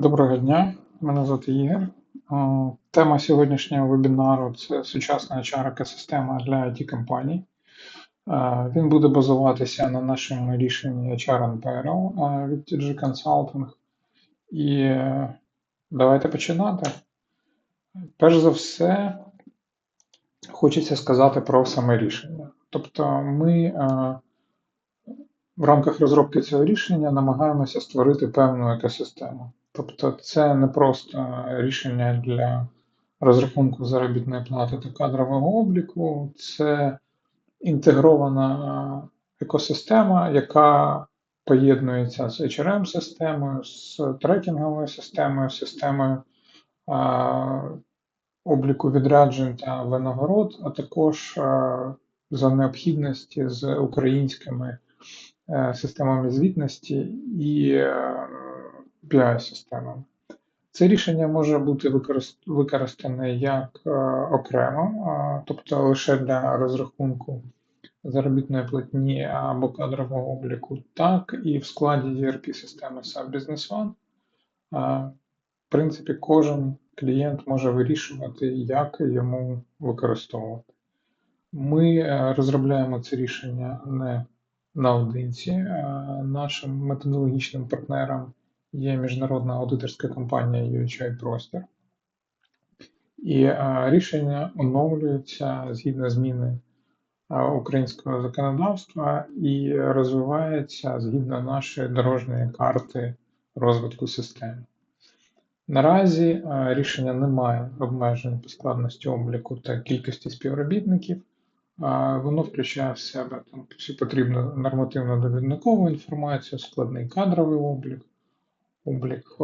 Доброго дня, мене звати Ігор. Е, Тема сьогоднішнього вебінару це сучасна HR-екосистема для it компаній. Е, Він буде базуватися на нашому рішенні HR Unparallel е, від TG Consulting. І давайте починати. Перш за все, хочеться сказати про саме рішення. Тобто, ми в рамках розробки цього рішення намагаємося створити певну екосистему. Тобто це не просто рішення для розрахунку заробітної плати та кадрового обліку, це інтегрована екосистема, яка поєднується з HRM-системою, з трекінговою системою, системою а, обліку відряджень та винагород, а також а, за необхідності з українськими е, системами звітності і е, BI-системами. Це рішення може бути використане як е, окремо, тобто лише для розрахунку заробітної платні або кадрового обліку, так і в складі ERP-системи SAP Business One. В принципі, кожен клієнт може вирішувати, як йому використовувати. Ми е, розробляємо це рішення не наодинці, нашим методологічним партнером є міжнародна аудиторська компанія UHI Простір. І а, рішення оновлюється згідно зміни українського законодавства і розвивається згідно нашої дорожньої карти розвитку системи. Наразі а, рішення не має обмежень по складності обліку та кількості співробітників. Воно включає в себе там, всю потрібну нормативно-довідникову інформацію, складний кадровий облік, облік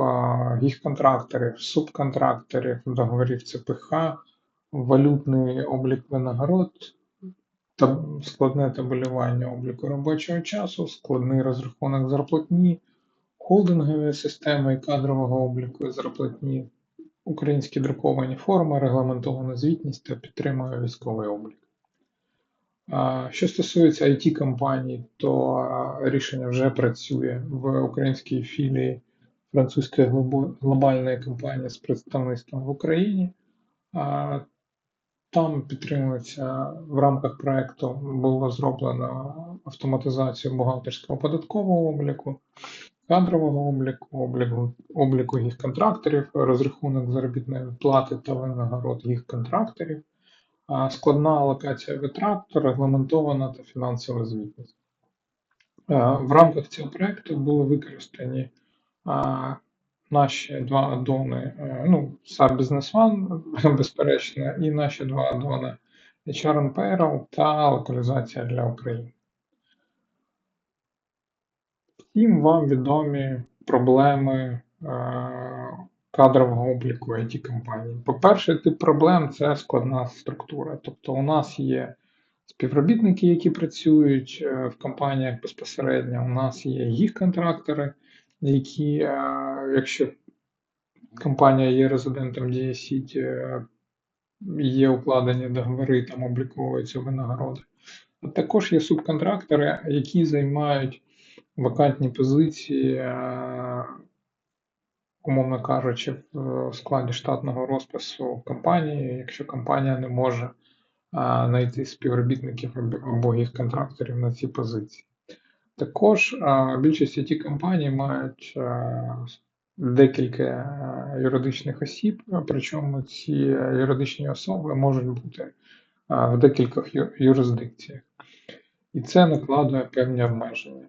їх контракторів, субконтракторів, договорів ЦПХ, валютний облік винагород, складне табелювання обліку робочого часу, складний розрахунок зарплатні, холдингові системи і кадрового обліку зарплатні, українські друковані форми, регламентована звітність та підтримує військовий облік. Що стосується it компаній то рішення вже працює в українській філії французької глобальної компанії з представництвом в Україні. Там підтримується в рамках проєкту було зроблено автоматизацію бухгалтерського податкового обліку, кадрового обліку, обліку, обліку їх контракторів, розрахунок заробітної плати та винагород їх контракторів, складна алокація витрат, регламентована та фінансова звітність. В рамках цього проєкту були використані Наші два аддони, е, ну, SAP Business One, безперечно, і наші два аддони HR Payroll та локалізація для України. Всім вам відомі проблеми е, кадрового обліку it компанії. По-перше, тип проблем це складна структура. Тобто, у нас є співробітники, які працюють е, в компаніях безпосередньо, у нас є їх контрактори які, якщо компанія є резидентом DSIT, е, є укладені договори, там обліковуються винагороди. А також є субконтрактори, які займають вакантні позиції, е, умовно кажучи, в складі штатного розпису компанії, якщо компанія не може знайти співробітників або їх контракторів на ці позиції. Також більшість it компаній мають декілька юридичних осіб, причому ці юридичні особи можуть бути в декількох юрисдикціях. І це накладує певні обмеження.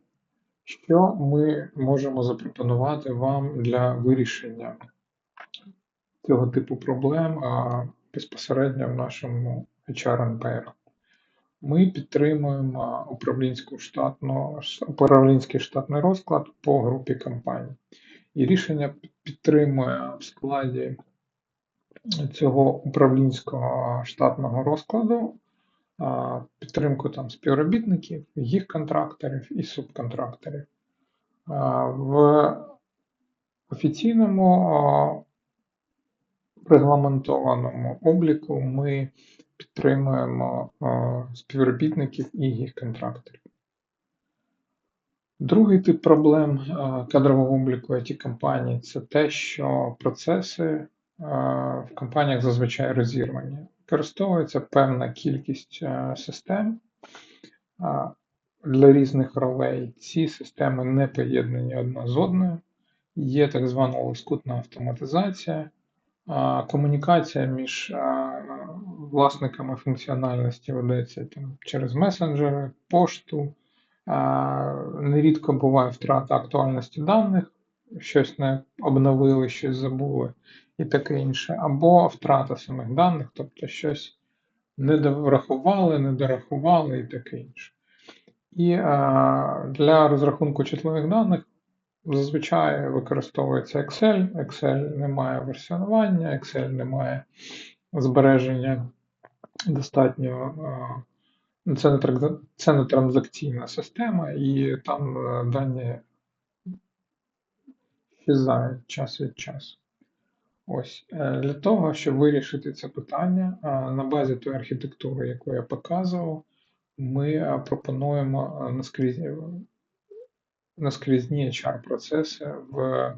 Що ми можемо запропонувати вам для вирішення цього типу проблем безпосередньо в нашому HR NPR? Ми підтримуємо управлінську штатну, управлінський штатний розклад по групі компаній. І рішення підтримує в складі цього управлінського штатного розкладу підтримку там співробітників, їх контракторів і субконтракторів. В офіційному регламентованому обліку ми підтримуємо співробітників і їх контракторів. Другий тип проблем кадрового обліку it компаній це те, що процеси в компаніях зазвичай розірвані. Використовується певна кількість систем для різних ролей. Ці системи не поєднані одна з одною. Є так звана лоскутна автоматизація, комунікація між власниками функціональності ведеться там, через месенджери, пошту. Нерідко буває втрата актуальності даних, щось не обновили, щось забули і таке інше, або втрата самих даних, тобто щось не дорахували, не дорахували і таке інше. І для розрахунку чутливих даних зазвичай використовується Excel. Excel не має версіонування, Excel не має збереження достатньо. Це не це не транзакційна система, і там е, дані фізають час від часу. Ось е, для того, щоб вирішити це питання, е, на базі тої архітектури, яку я показував, ми е, пропонуємо е, наскрізні, HR-процеси в,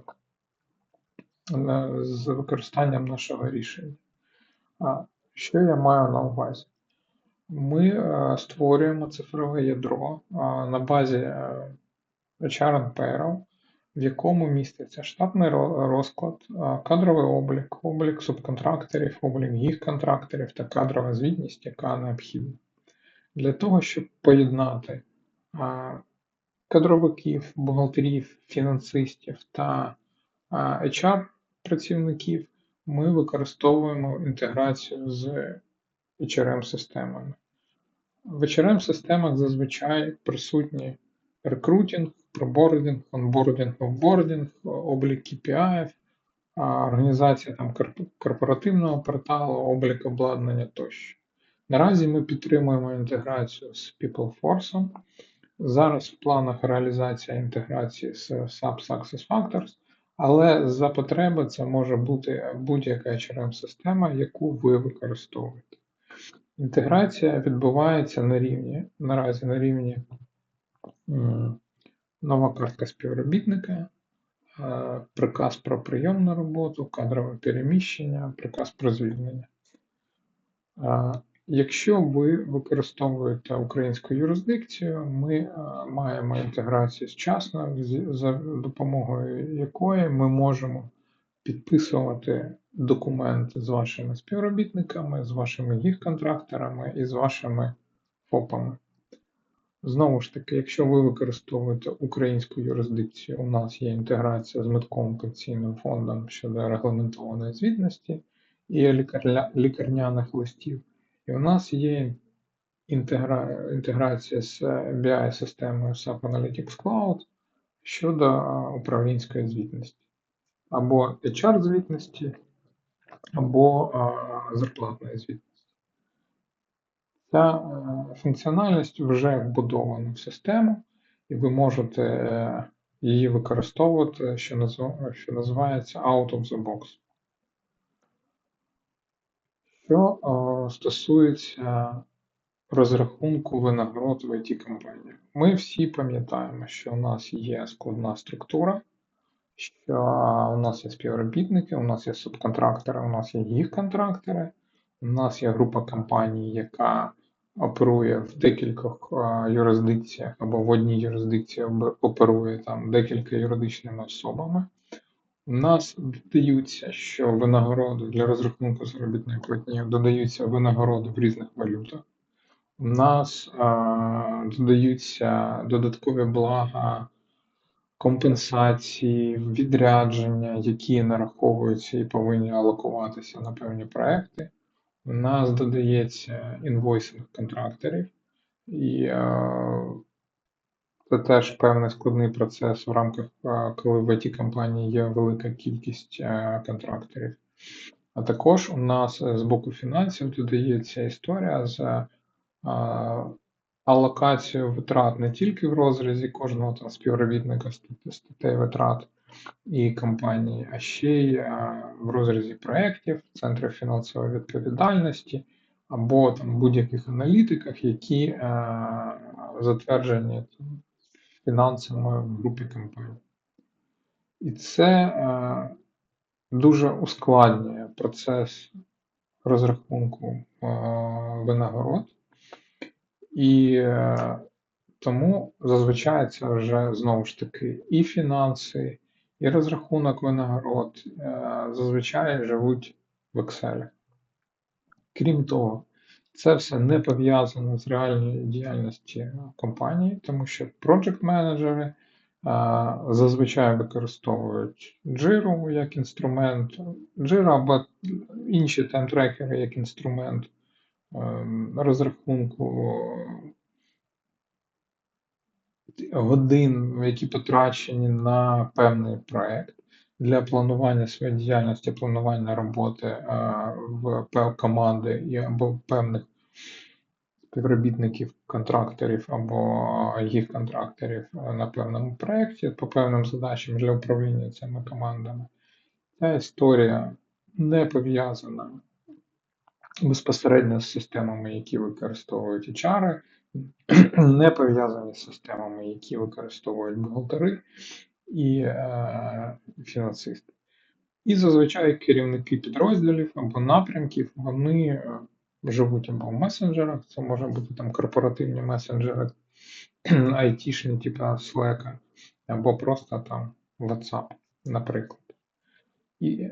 з використанням нашого рішення. Що я маю на увазі? Ми е, створюємо цифрове ядро е, на базі е, HR Payroll, в якому міститься штатний розклад, кадровий облік, облік субконтракторів, облік їх контракторів та кадрова звітність, яка необхідна. Для того, щоб поєднати кадровиків, бухгалтерів, фінансистів та HR-працівників, ми використовуємо інтеграцію з HRM-системами. В HRM-системах зазвичай присутні рекрутинг, пробординг, онбординг, офбординг, облік KPI, організація там, корпоративного порталу, облік обладнання тощо. Наразі ми підтримуємо інтеграцію з PeopleForce. Зараз в планах реалізація інтеграції з SAP SuccessFactors, але за потреби це може бути будь-яка HRM-система, яку ви використовуєте. Інтеграція відбувається на рівні, наразі на рівні нова картка співробітника, е, приказ про прийом на роботу, кадрове переміщення, приказ про звільнення. Якщо ви використовуєте українську юрисдикцію, ми е, маємо інтеграцію з часною, за допомогою якої ми можемо підписувати документи з вашими співробітниками, з вашими їх контракторами і з вашими ФОПами. Знову ж таки, якщо ви використовуєте українську юрисдикцію, у нас є інтеграція з Медковим пенсійним фондом щодо регламентованої звітності і лікарля- лікарняних листів. І у нас є інтегра... інтеграція з BI-системою SAP Analytics Cloud щодо управлінської звітності. Або HR-звітності, або а, зарплатної звітності. Ця е, функціональність вже вбудована в систему, і ви можете е, її використовувати, що, назва- що називається out of the box. Що е, стосується розрахунку винагород в it компанії Ми всі пам'ятаємо, що у нас є складна структура, що у нас є співробітники, у нас є субконтрактори, у нас є їх контрактори, у нас є група компаній, яка оперує в декількох е, юрисдикціях або в одній юрисдикції оперує там декілька юридичними особами. У нас додаються, що винагороди для розрахунку заробітної платні додаються винагороди в різних валютах. У нас е, додаються додаткові блага, компенсації, відрядження, які нараховуються і повинні алокуватися на певні проекти. У нас додається інвойсинг контракторів, і е, це теж певний складний процес в рамках, е, коли в it компанії є велика кількість е, контракторів. А також у нас е, з боку фінансів додається історія з алокацією витрат не тільки в розрізі кожного там співробітника статей витрат і компанії, а ще й в розрізі проєктів, центрів фінансової відповідальності або там будь-яких аналітиках, які затверджені фінансами в групі компаній. І це е, дуже ускладнює процес розрахунку е, винагород. І е, тому зазвичай це вже знову ж таки і фінанси, і розрахунок винагород зазвичай живуть в Excel. Крім того, це все не пов'язано з реальною діяльністю компанії, тому що project менеджери зазвичай використовують Jira як інструмент, Jira або інші таймтрекери як інструмент ем, розрахунку годин, які потрачені на певний проєкт для планування своєї діяльності, планування роботи в команди або певних співробітників, контракторів або їх контракторів на певному проєкті по певним задачам для управління цими командами. Ця історія не пов'язана безпосередньо з системами, які використовують HR, не пов'язані з системами, які використовують бухгалтери і е, фінансисти. І зазвичай керівники підрозділів або напрямків вони е, живуть або в месенджерах, це може бути там корпоративні месенджери, айтішні, типу Slack, або просто там WhatsApp, наприклад. І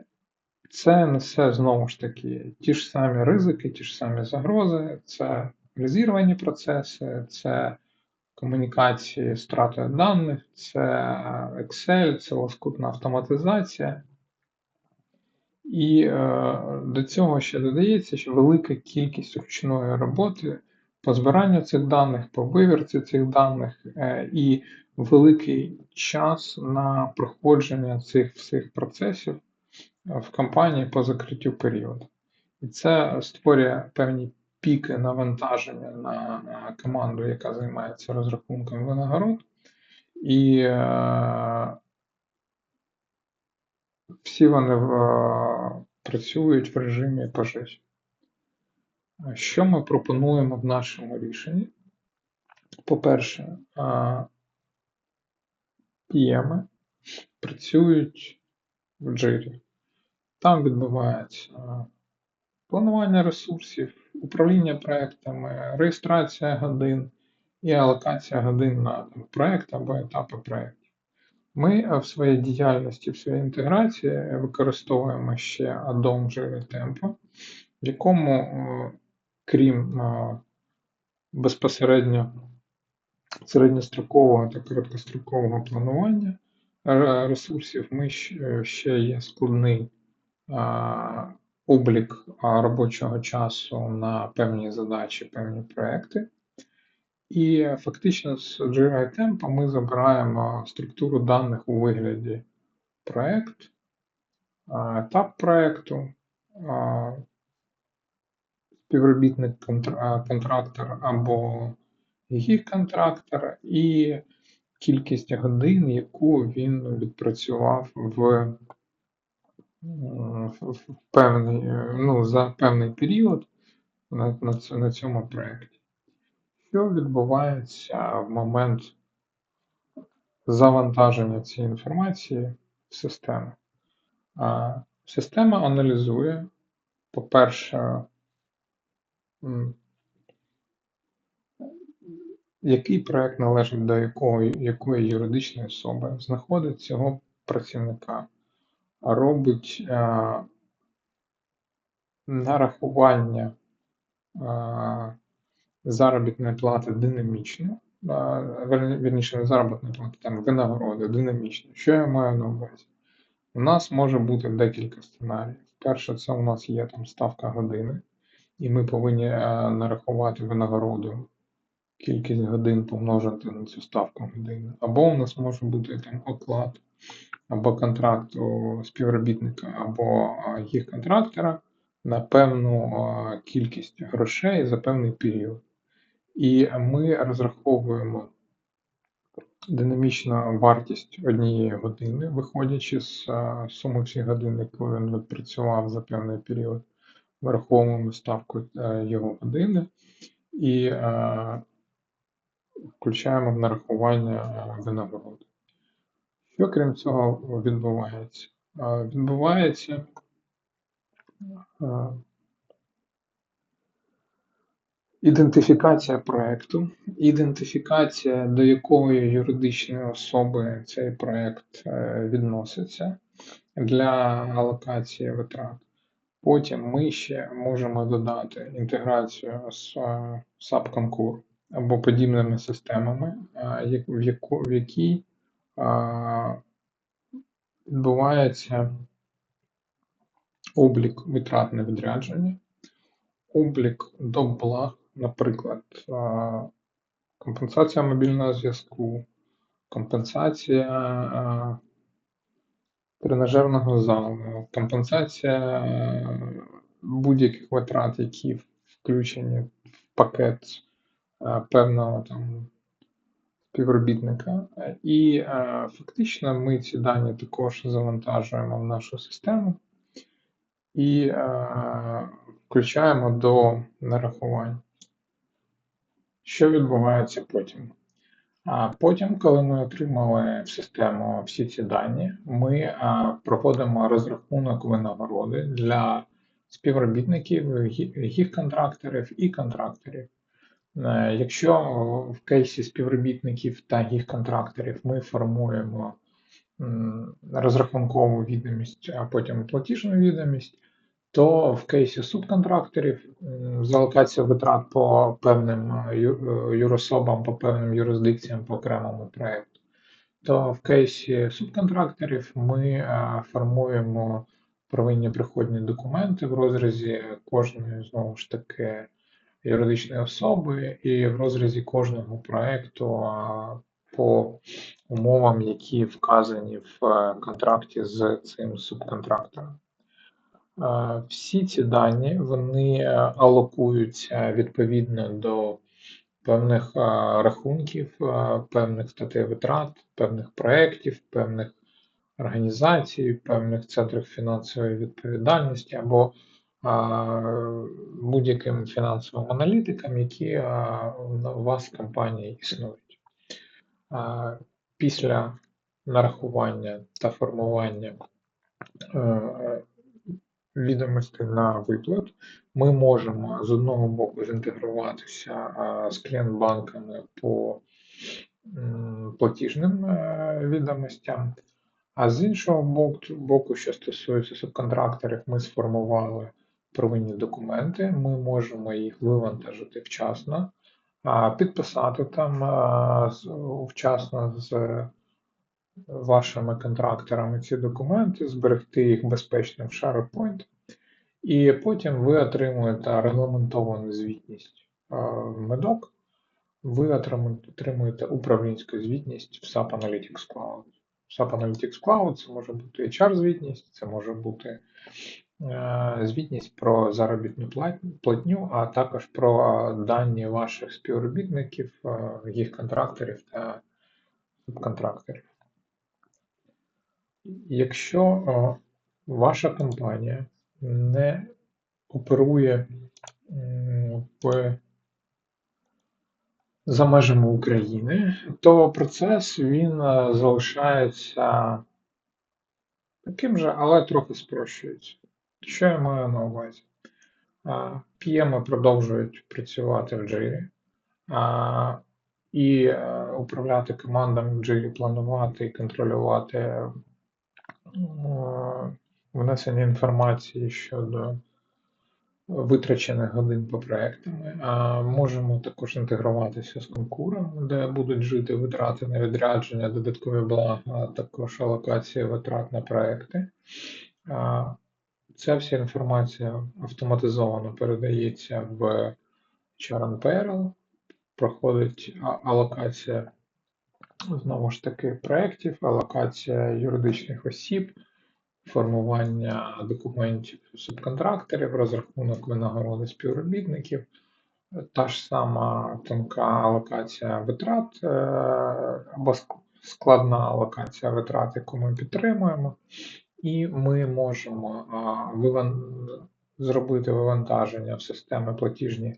це несе знову ж таки ті ж самі ризики, ті ж самі загрози, це розірвані процеси, це комунікації з втратою даних, це Excel, це лоскутна автоматизація. І е, до цього ще додається, що велика кількість ручної роботи по збиранню цих даних, по вивірці цих даних, е, і великий час на проходження цих всіх процесів е, в компанії по закриттю періоду. І це створює певні піки навантаження на, команду, яка займається розрахунком винагород. І е, всі вони в, працюють в режимі пожежі. Що ми пропонуємо в нашому рішенні? По-перше, PM працюють в джирі. Там відбувається планування ресурсів, управління проектами, реєстрація годин і алокація годин на проект або етапи проєктів. Ми е, в своїй діяльності, в своїй інтеграції використовуємо ще add-on Tempo, в якому, е, крім е, безпосередньо середньострокового та короткострокового планування ресурсів, ми ще є складний облік робочого часу на певні задачі, певні проекти. І фактично з Jira Tempo ми забираємо структуру даних у вигляді проект, етап проекту, співробітник контрактор або їх контрактор, і кількість годин, яку він відпрацював в в певний, ну, за певний період на, на, на цьому проєкті. Що відбувається в момент завантаження цієї інформації в систему? Система аналізує, по-перше, який проєкт належить до якої, якої юридичної особи, знаходить цього працівника, робить а, нарахування а, заробітної плати динамічно, а, верніше не заробітної плати, там винагороди динамічно. Що я маю на увазі? У нас може бути декілька сценаріїв. Перше, це у нас є там ставка години, і ми повинні нарахувати винагороду кількість годин помножити на цю ставку години. Або у нас може бути там оклад, або контракт у співробітника, або їх контрактора на певну кількість грошей за певний період. І ми розраховуємо динамічну вартість однієї години, виходячи з суми всіх годин, які він відпрацював за певний період, враховуємо ставку його години. І включаємо в нарахування е, винагороди. Що крім цього відбувається? Е, Відбувається е, ідентифікація проекту, ідентифікація, до якої юридичної особи цей проект е, відноситься для алокації витрат. Потім ми ще можемо додати інтеграцію з е, SAP Concur або подібними системами, в яку- в якій відбувається облік витрат на відрядження, облік до благ, наприклад, компенсація мобільного зв'язку, компенсація тренажерного залу, компенсація будь-яких витрат, які включені в пакет певного там співробітника. Е, І е, фактично ми ці дані також завантажуємо в нашу систему і е, включаємо до нарахувань. Що відбувається потім? А потім, коли ми отримали в систему всі ці дані, ми проводимо розрахунок винагороди для співробітників, гі- гіг-контракторів і контракторів. Е, Якщо в кейсі співробітників та гіг-контракторів ми формуємо розрахункову відомість, а потім платіжну відомість, то в кейсі субконтракторів м, з алокацією витрат по певним е, е, юрособам, по певним юрисдикціям по окремому проєкту, то в кейсі субконтракторів ми формуємо первинні приходні документи в розрізі кожної знову ж таки юридичної особи і в розрізі кожного проєкту по умовам, які вказані в е, контракті з цим субконтрактором. Е, Всі ці дані вони е, алокуються відповідно до певних рахунків, певних статей витрат, певних проєктів, певних організацій, певних центрів фінансової відповідальності або будь-яким фінансовим аналітикам, які у вас в компанії існують. Після нарахування та формування е, відомостей на виплат, ми можемо з одного боку зінтегруватися з клієнт-банками по платіжним е, відомостям, а з іншого боку, боку, що стосується субконтракторів, ми сформували первинні документи, ми можемо їх вивантажити вчасно, підписати там вчасно з вашими контракторами ці документи, зберегти їх безпечно в SharePoint, і потім ви отримуєте регламентовану звітність в медок, ви отримуєте управлінську звітність в SAP Analytics Cloud. SAP Analytics Cloud це може бути HR-звітність, це може бути звітність про заробітну платню, а також про е, дані ваших співробітників, е, їх контракторів та субконтракторів. Якщо е, ваша компанія не оперує в, за межами України, то процес він е, залишається таким же, але трохи спрощується. Що я маю на увазі? PM продовжують працювати в Jira, і е, управляти командами в Jira, планувати і контролювати е, внесення інформації щодо витрачених годин по проектами. Можемо також інтегруватися з конкуром, де будуть жити витрати на відрядження, додаткові блага, а також алокація витрат на проекти. Ця вся інформація автоматизовано передається в CharnPRL, проходить алокація знову ж таки проєктів, алокація юридичних осіб, формування документів субконтракторів, розрахунок винагороди співробітників, та ж сама тонка алокація витрат е, або складна алокація витрат, яку ми підтримуємо, і ми можемо зробити вивантаження в системи платіжні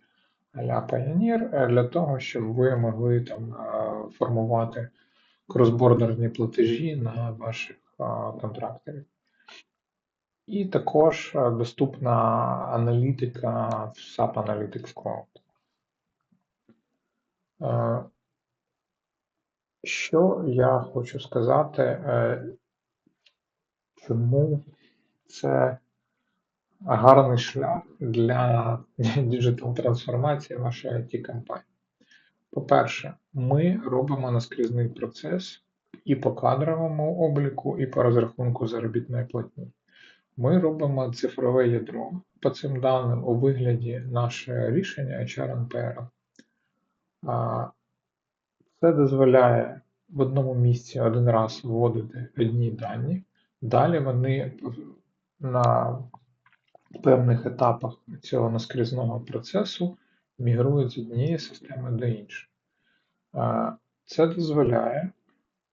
а-ля Pioneer е, для того, щоб ви могли там е, формувати кросбордерні платежі на ваших е, контракторів. І також е, доступна аналітика в SAP Analytics Cloud. Е, Що я хочу сказати, чому це гарний шлях для діджитал трансформації вашої it компанії По-перше, ми робимо наскрізний процес і по кадровому обліку, і по розрахунку заробітної платні. Ми робимо цифрове ядро по цим даним у вигляді нашого рішення HR NPR. Це дозволяє в одному місці один раз вводити одні дані, далі вони на певних етапах цього наскрізного процесу мігрують з однієї системи до іншої. Це дозволяє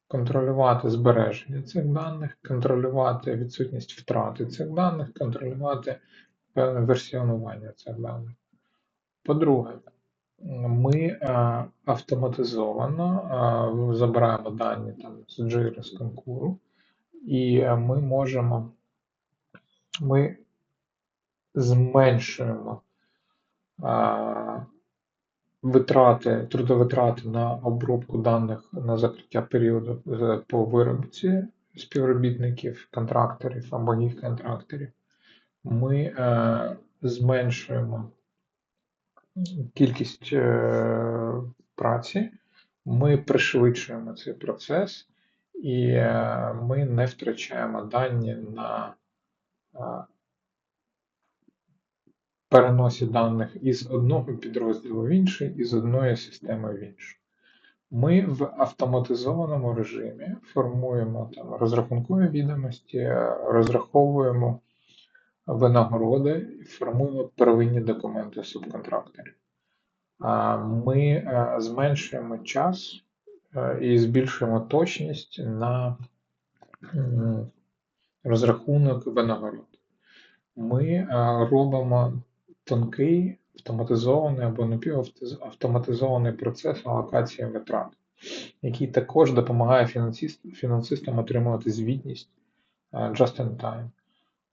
контролювати збереження цих даних, контролювати відсутність втрати цих даних, контролювати певне версіонування цих даних. По-друге, ми е, автоматизовано е, забираємо дані там, з Jira, з конкуру, і е, ми можемо ми зменшуємо витрати, трудовитрати на обробку даних на закриття періоду по виробці співробітників, контракторів або їх контракторів. Ми е, зменшуємо кількість е, праці, ми пришвидшуємо цей процес, і е, ми не втрачаємо дані на е, переносі даних із одного підрозділу в інший, із одної системи в іншу. Ми в автоматизованому режимі формуємо там розрахункові відомості, розраховуємо винагороди формуємо первинні документи субконтракторів. Ми е, зменшуємо час е, і збільшуємо точність на розрахунок винагород. Ми е, робимо тонкий автоматизований або напівавтоматизований процес алокації витрат, який також допомагає фінансистам отримувати звітність just in time.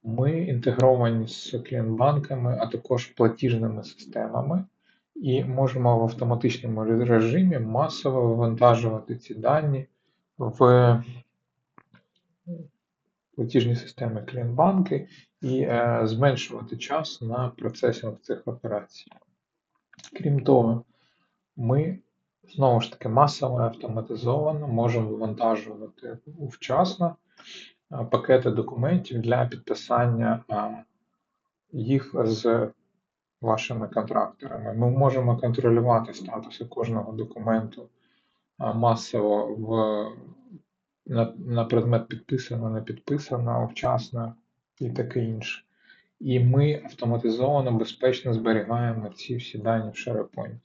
Ми інтегровані з клієнтбанками, а також платіжними системами, і можемо в автоматичному режимі масово вивантажувати ці дані в платіжні системи клієнтбанки і е, зменшувати час на процесінг цих операцій. Крім того, ми знову ж таки масово автоматизовано можемо вивантажувати вчасно е, пакети документів для підписання е, їх з вашими контракторами. Ми можемо контролювати статуси кожного документу масово в на на предмет підписано, не підписано, вчасно і таке інше. І ми автоматизовано, безпечно зберігаємо ці всі дані в SharePoint.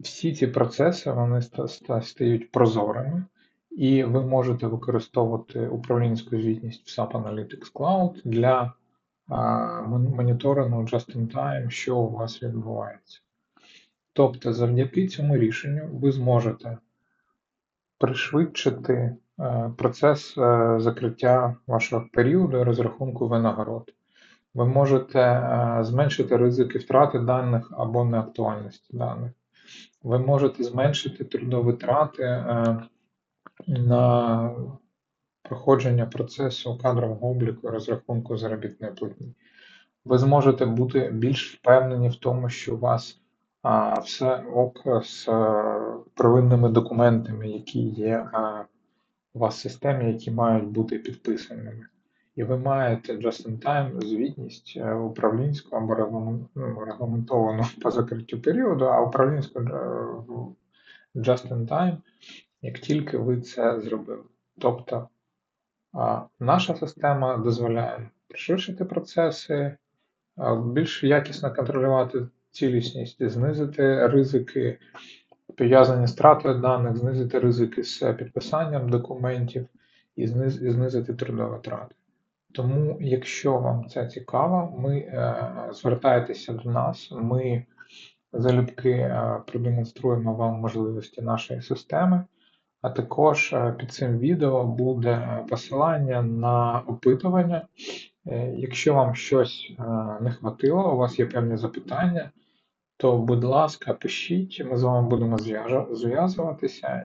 Всі ці процеси вони стають прозорими, і ви можете використовувати управлінську звітність в SAP Analytics Cloud для моніторингу just-in-time, що у вас відбувається. Тобто, завдяки цьому рішенню ви зможете пришвидшити е, процес е, закриття вашого періоду розрахунку винагород. Ви можете е, зменшити ризики втрати даних або неактуальності даних. Ви можете зменшити трудовитрати на проходження процесу кадрового обліку і розрахунку заробітної платні. Ви зможете бути більш впевнені в тому, що у вас а, все ок з первинними документами, які є у вас в системі, які мають бути підписаними. І ви маєте just-in-time звітність е, управлінську або ну, регламентовану по закриттю періоду, а управлінську е, just-in-time, як тільки ви це зробили. Тобто наша система дозволяє пришвидшити процеси, більш якісно контролювати цілісність, знизити ризики пов'язані з тратою даних, знизити ризики з підписанням документів і знизити трудові трати. Тому, якщо вам це цікаво, ми е, звертайтеся до нас. Ми залюбки е, продемонструємо вам можливості нашої системи. А також е, під цим відео буде е, посилання на опитування. Е, Якщо вам щось не хватило, у вас є певні запитання, то, будь ласка, пишіть, ми з вами будемо зв'язуватися